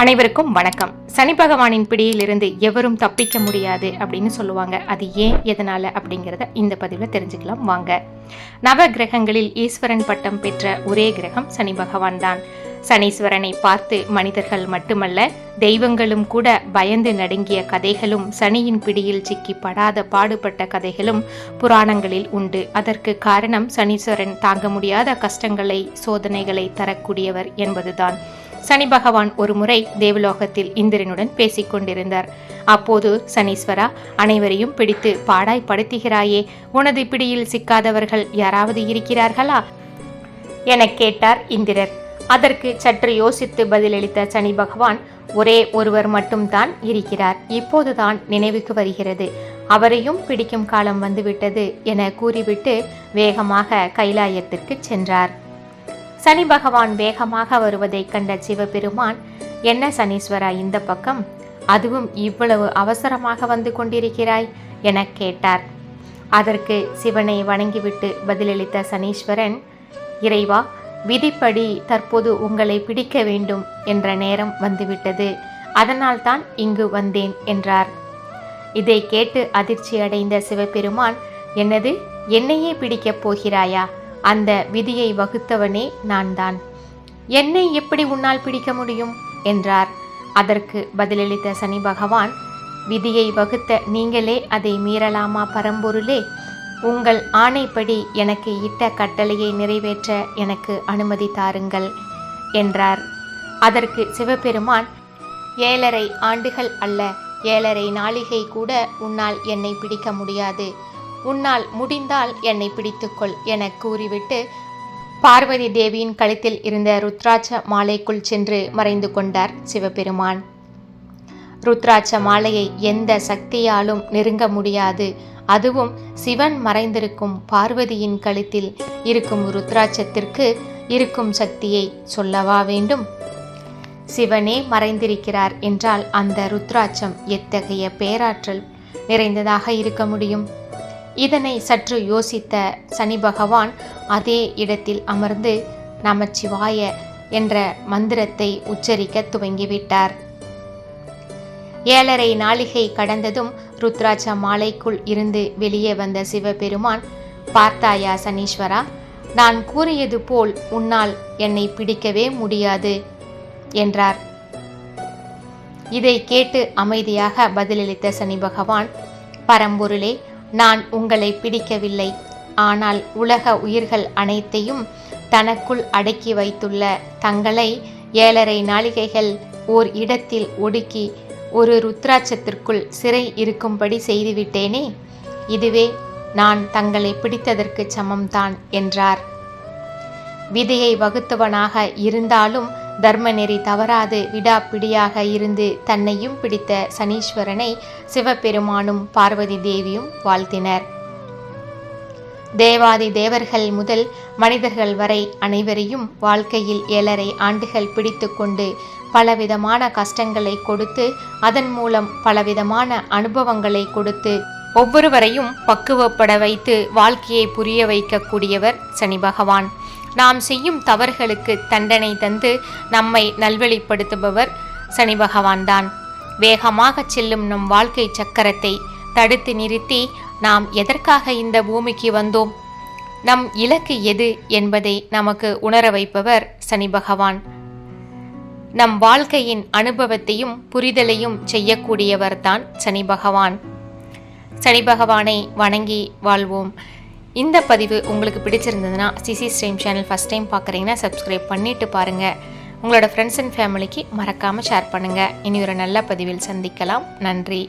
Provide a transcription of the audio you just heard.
அனைவருக்கும் வணக்கம். சனி பகவானின் பிடியிலிருந்து எவரும் தப்பிக்க முடியாது அப்படின்னு சொல்லுவாங்க. அது ஏன் எதனால அப்படிங்கிறத இந்த பதிவில் தெரிஞ்சுக்கலாம். வாங்க. நவ கிரகங்களில் ஈஸ்வரன் பட்டம் பெற்ற ஒரே கிரகம் சனி பகவான் தான். சனீஸ்வரனை பார்த்து மனிதர்கள் மட்டுமல்ல தெய்வங்களும் கூட பயந்து நடுங்கிய கதைகளும் சனியின் பிடியில் சிக்கி படாத பாடுபட்ட கதைகளும் புராணங்களில் உண்டு. அதற்கு காரணம் சனீஸ்வரன் தாங்க முடியாத கஷ்டங்களை சோதனைகளை தரக்கூடியவர் என்பதுதான். சனி பகவான் ஒரு முறை தேவலோகத்தில் இந்திரனுடன் பேசிக் கொண்டிருந்தார். அப்போது சனீஸ்வரா அனைவரையும் பிடித்து பாடாய் படுத்துகிறாயே உனது பிடியில் சிக்காதவர்கள் யாராவது இருக்கிறார்களா? எனக் கேட்டார் இந்திரர். அதற்கு சற்று யோசித்து பதிலளித்த சனி பகவான் ஒரே ஒருவர் மட்டும்தான் இருக்கிறார். இப்போதுதான் நினைவுக்கு வருகிறது. அவரையும் பிடிக்கும் காலம் வந்துவிட்டது என கூறிவிட்டு வேகமாக கைலாயத்திற்கு சென்றார். சனி பகவான் வேகமாக வருவதைக் கண்ட சிவபெருமான் என்ன சனீஸ்வரா இந்த பக்கம்? அதுவும் இவ்வளவு அவசரமாக வந்து கொண்டிருக்கிறாய்? எனக் கேட்டார். அதற்கு சிவனை வணங்கிவிட்டு பதிலளித்த சனீஸ்வரன் இறைவா விதிப்படி தற்போது உங்களை பிடிக்க வேண்டும் என்ற நேரம் வந்துவிட்டது. அதனால்தான் இங்கு வந்தேன் என்றார். இதை கேட்டு அதிர்ச்சி அடைந்த சிவபெருமான் என்னது? என்னையே பிடிக்கப் போகிறாயா? அந்த விதியை வகுத்தவனே நான் தான் என்னை எப்படி உன்னால் பிடிக்க முடியும்? என்றார். அதற்கு பதிலளித்த சனி பகவான் விதியை வகுத்த நீங்களே அதை மீறலாமா பரம்பொருளே? உங்கள் ஆணைப்படி எனக்கு இட்ட கட்டளையை நிறைவேற்ற எனக்கு அனுமதி தாருங்கள் என்றார். அதற்கு சிவபெருமான் ஏழரை ஆண்டுகள் அல்ல ஏழரை நாளிகை கூட உன்னால் என்னை பிடிக்க முடியாது. உன்னால் முடிந்தால் என்னை பிடித்துக்கொள் என கூறிவிட்டு பார்வதி தேவியின் கழுத்தில் இருந்த ருத்ராட்ச மாலைக்குள் சென்று மறைந்து கொண்டார் சிவபெருமான். ருத்ராட்ச மாலையை எந்த சக்தியாலும் நெருங்க முடியாது. அதுவும் சிவன் மறைந்திருக்கும் பார்வதியின் கழுத்தில் இருக்கும் ருத்ராட்சத்திற்கு இருக்கும் சக்தியை சொல்லவா வேண்டும்? சிவனே மறைந்திருக்கிறார் என்றால் அந்த ருத்ராட்சம் எத்தகைய பேராற்றல் நிறைந்ததாக இருக்க முடியும்? இதனை சற்று யோசித்த சனி பகவான் அதே இடத்தில் அமர்ந்து நமச்சிவாய என்ற மந்திரத்தை உச்சரிக்க துவங்கிவிட்டார். ஏழரை நாளிகை கடந்ததும் ருத்ராட்ச மாலைக்குள் இருந்து வெளியே வந்த சிவபெருமான் பார்த்தாயா சனீஸ்வரா நான் கூறியது போல் உன்னால் என்னை பிடிக்கவே முடியாது என்றார். இதை கேட்டு அமைதியாக பதிலளித்த சனி பகவான் பரம்பொருளே நான் உங்களை பிடிக்கவில்லை. ஆனால் உலக உயிர்கள் அனைத்தையும் தனக்குள் அடக்கி வைத்துள்ள தங்களை ஏழரை நாளிகைகள் ஓர் இடத்தில் ஒடுக்கி ஒரு ருத்ராட்சத்திற்குள் சிறை இருக்கும்படி செய்துவிட்டேனே. இதுவே நான் தங்களை பிடித்ததற்கு சமம்தான் என்றார். விதியை வகுத்தவனாக இருந்தாலும் தர்மநெறி தவறாது விடாப்பிடியாக இருந்து தன்னையும் பிடித்த சனீஸ்வரனை சிவபெருமானும் பார்வதி தேவியும் வாழ்த்தினர். தேவாதி தேவர்கள் முதல் மனிதர்கள் வரை அனைவரையும் வாழ்க்கையில் ஏழரை ஆண்டுகள் பிடித்து கொண்டு பலவிதமான கஷ்டங்களை கொடுத்து அதன் மூலம் பலவிதமான அனுபவங்களை கொடுத்து ஒவ்வொருவரையும் பக்குவப்பட வைத்து வாழ்க்கையை புரிய வைக்கக்கூடியவர் சனி பகவான். நாம் செய்யும் தவறுகளுக்கு தண்டனை தந்து நம்மை நல்வழிப்படுத்துபவர் சனி பகவான்தான். வேகமாக செல்லும் நம் வாழ்க்கை சக்கரத்தை தடுத்து நிறுத்தி நாம் எதற்காக இந்த பூமிக்கு வந்தோம்? நம் இலக்கு எது என்பதை நமக்கு உணர வைப்பவர் சனி பகவான். நம் வாழ்க்கையின் அனுபவத்தையும் புரிதலையும் செய்யக்கூடியவர்தான் சனி பகவான். சனி பகவானை வணங்கி வாழ்வோம். இந்த பதிவு உங்களுக்கு பிடிச்சிருந்ததுன்னா CC stream channel first time பார்க்குறீங்கன்னா சப்ஸ்கிரைப் பண்ணிவிட்டு பாருங்கள் உங்களோட ஃப்ரெண்ட்ஸ் அண்ட் ஃபேமிலிக்கு மறக்காமல் ஷேர் பண்ணுங்கள் இனி ஒரு நல்ல பதிவில் சந்திக்கலாம். நன்றி.